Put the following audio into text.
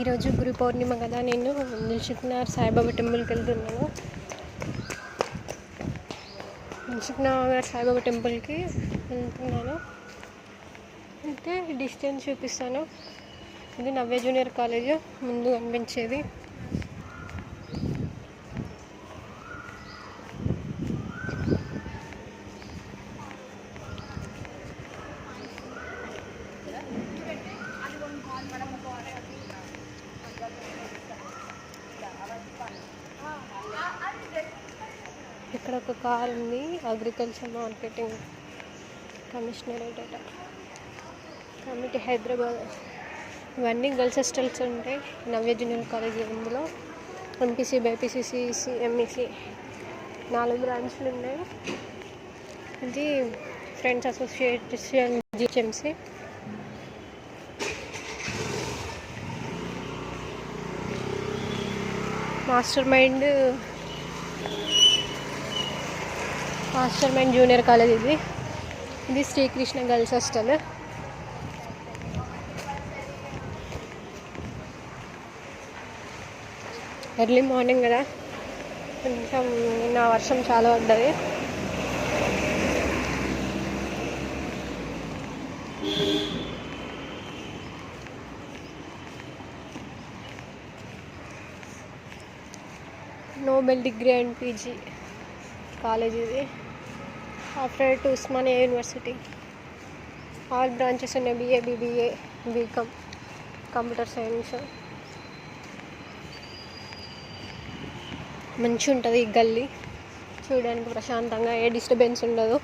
ఈరోజు గురు పౌర్ణిమ కదా నేను దిల్సుఖ్నగర్ సాయిబాబా టెంపుల్కి వెళ్తున్నాను. దిల్సుఖ్నగర్ సాయిబాబా టెంపుల్కి వెళ్తున్నాను. అయితే డిస్టెన్స్ చూపిస్తాను. ఇది నవ్య జూనియర్ కాలేజ్ ముందు కనిపించేది. ఇక్కడ ఒక కార్ ఉంది అగ్రికల్చర్ మార్కెటింగ్ కమిషనరేట్ అట కమిటీ హైదరాబాద్. ఇవన్నీ గర్ల్స్ హాస్టల్స్ ఉంటాయి నవ్య జూనియర్ కాలేజ్ ఇందులో ఎంపీసీ బైపీసీ ఎంఈసీ నాలుగు బ్రాంచ్లు ఉన్నాయి. ఇది friends association GHMC. Master mind master junior college ఇది. ఇది Srikrishna girls hostel. Early morning కదా. కొంచెం నిన్న వర్షం చాలా పడ్డది. Nobel degree and PG. College ఇది. After to Osmania university all branches ఉన్నాయి. BA BBA BCom computer science మంచి ఉంటుంది ఈ గల్లీ. చూడడానికి ప్రశాంతంగా ఏ డిస్టర్బెన్స్ ఉండదు.